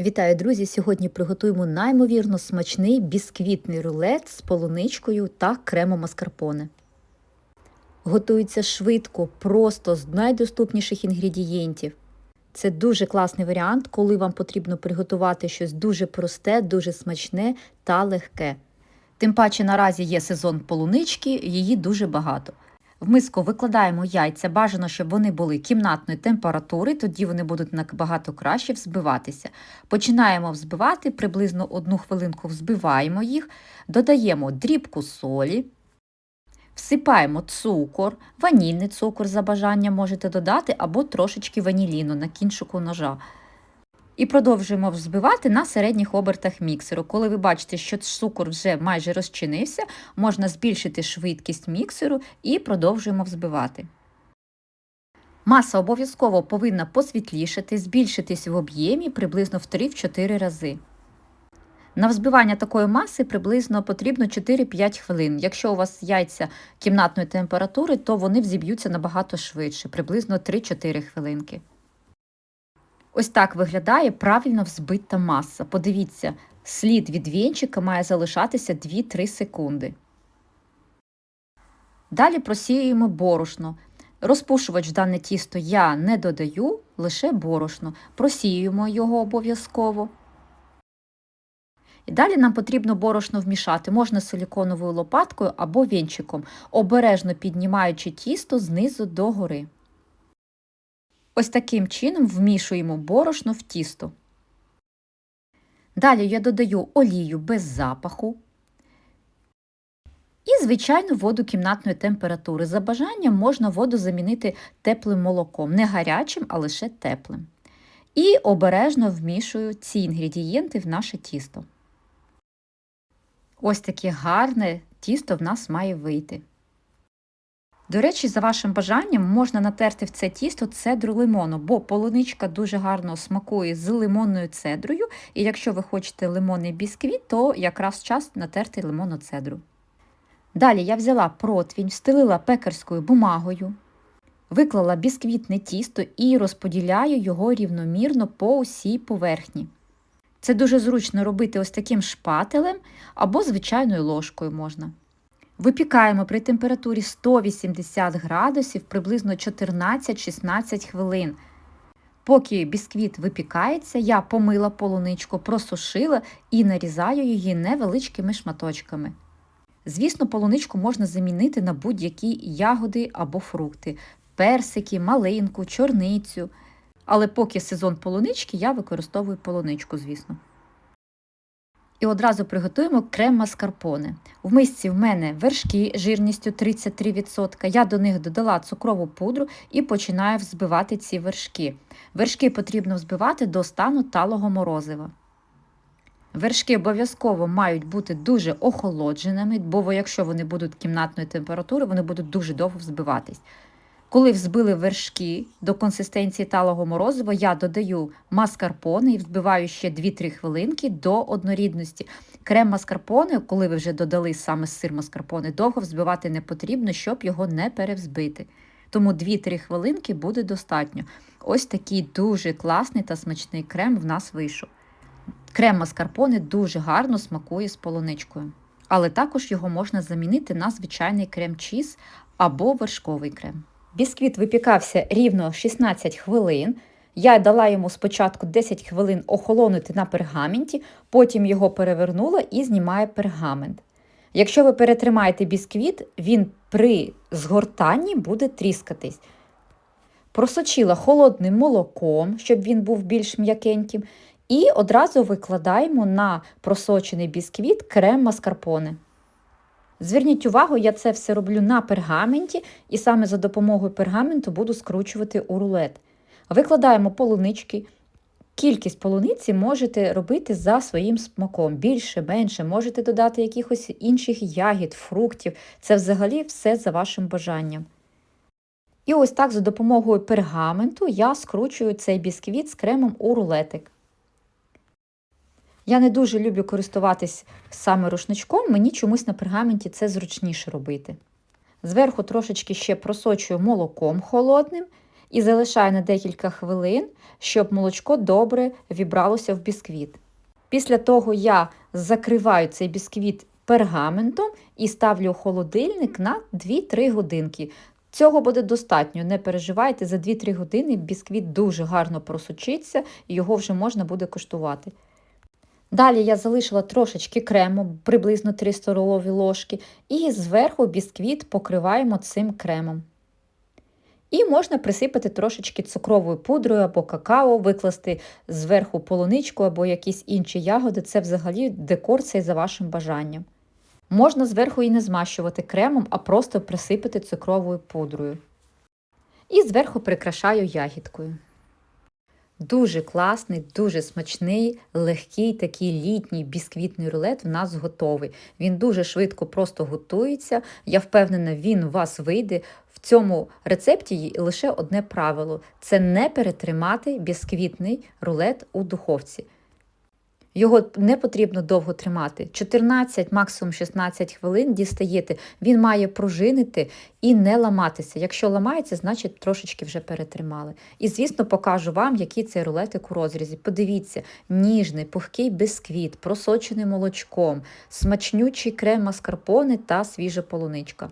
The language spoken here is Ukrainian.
Вітаю, друзі! Сьогодні приготуємо неймовірно смачний бісквітний рулет з полуничкою та кремом маскарпоне. Готується швидко, просто з найдоступніших інгредієнтів. Це дуже класний варіант, коли вам потрібно приготувати щось дуже просте, дуже смачне та легке. Тим паче наразі є сезон полунички, її дуже багато. В миску викладаємо яйця, бажано, щоб вони були кімнатної температури, тоді вони будуть набагато краще взбиватися. Починаємо взбивати, приблизно одну хвилинку взбиваємо їх, додаємо дрібку солі, всипаємо цукор, ванільний цукор за бажанням можете додати, або трошечки ваніліну на кінчику ножа. І продовжуємо взбивати на середніх обертах міксеру. Коли ви бачите, що цукор вже майже розчинився, можна збільшити швидкість міксеру і продовжуємо взбивати. Маса обов'язково повинна посвітлішати, збільшитись в об'ємі приблизно в 3-4 рази. На взбивання такої маси приблизно потрібно 4-5 хвилин. Якщо у вас яйця кімнатної температури, то вони взіб'ються набагато швидше, приблизно 3-4 хвилинки. Ось так виглядає правильно взбита маса. Подивіться, слід від вінчика має залишатися 2-3 секунди. Далі просіюємо борошно. Розпушувач в дане тісто я не додаю, лише борошно. Просіюємо його обов'язково. І далі нам потрібно борошно вмішати, можна силіконовою лопаткою або вінчиком, обережно піднімаючи тісто знизу до гори. Ось таким чином вмішуємо борошно в тісто. Далі я додаю олію без запаху і, звичайно, воду кімнатної температури. За бажанням можна воду замінити теплим молоком, не гарячим, а лише теплим. І обережно вмішую ці інгредієнти в наше тісто. Ось таке гарне тісто в нас має вийти. До речі, за вашим бажанням можна натерти в це тісто цедру лимону, бо полуничка дуже гарно смакує з лимонною цедрою, і якщо ви хочете лимонний бісквіт, то якраз час натерти лимонну цедру. Далі я взяла противінь, встелила пекарською бумагою, виклала бісквітне тісто і розподіляю його рівномірно по усій поверхні. Це дуже зручно робити ось таким шпателем або звичайною ложкою можна. Випікаємо при температурі 180 градусів приблизно 14-16 хвилин. Поки бісквіт випікається, я помила полуничку, просушила і нарізаю її невеличкими шматочками. Звісно, полуничку можна замінити на будь-які ягоди або фрукти, персики, малинку, чорницю. Але поки сезон полунички, я використовую полуничку, звісно. І одразу приготуємо крем маскарпоне. В мисці в мене вершки жирністю 33%. Я до них додала цукрову пудру і починаю взбивати ці вершки. Вершки потрібно взбивати до стану талого морозива. Вершки обов'язково мають бути дуже охолодженими, бо якщо вони будуть кімнатної температури, вони будуть дуже довго взбиватись. Коли взбили вершки до консистенції талого морозива, я додаю маскарпоне і взбиваю ще 2-3 хвилинки до однорідності. Крем маскарпоне, коли ви вже додали саме сир маскарпоне, довго взбивати не потрібно, щоб його не перевзбити. Тому 2-3 хвилинки буде достатньо. Ось такий дуже класний та смачний крем в нас вийшов. Крем маскарпоне дуже гарно смакує з полуничкою. Але також його можна замінити на звичайний крем-чіз або вершковий крем. Бісквіт випікався рівно 16 хвилин. Я дала йому спочатку 10 хвилин охолонути на пергаменті, потім його перевернула і знімаю пергамент. Якщо ви перетримаєте бісквіт, він при згортанні буде тріскатись. Просочила холодним молоком, щоб він був більш м'якеньким, і одразу викладаємо на просочений бісквіт крем маскарпоне. Зверніть увагу, я це все роблю на пергаменті, і саме за допомогою пергаменту буду скручувати у рулет. Викладаємо полунички. Кількість полуниці можете робити за своїм смаком. Більше, менше, можете додати якихось інших ягід, фруктів. Це взагалі все за вашим бажанням. І ось так за допомогою пергаменту я скручую цей бісквіт з кремом у рулетик. Я не дуже люблю користуватись саме рушничком, мені чомусь на пергаменті це зручніше робити. Зверху трошечки ще просочую молоком холодним і залишаю на декілька хвилин, щоб молочко добре вібралося в бісквіт. Після того я закриваю цей бісквіт пергаментом і ставлю холодильник на 2-3 годинки. Цього буде достатньо, не переживайте, за 2-3 години бісквіт дуже гарно просочиться і його вже можна буде куштувати. Далі я залишила трошечки крему, приблизно 3 столові ложки, і зверху бісквіт покриваємо цим кремом. І можна присипати трошечки цукровою пудрою або какао, викласти зверху полуничку або якісь інші ягоди. Це взагалі декор цей за вашим бажанням. Можна зверху і не змащувати кремом, а просто присипати цукровою пудрою. І зверху прикрашаю ягідкою. Дуже класний, дуже смачний, легкий такий літній бісквітний рулет в нас готовий. Він дуже швидко просто готується. Я впевнена, він у вас вийде. В цьому рецепті є лише одне правило: це не перетримати бісквітний рулет у духовці. Його не потрібно довго тримати. 14, максимум 16 хвилин дістаєте. Він має пружинити і не ламатися. Якщо ламається, значить трошечки вже перетримали. І, звісно, покажу вам, який цей рулетик у розрізі. Подивіться, ніжний, пухкий бисквіт, просочений молочком, смачнючий крем маскарпоне та свіжа полуничка.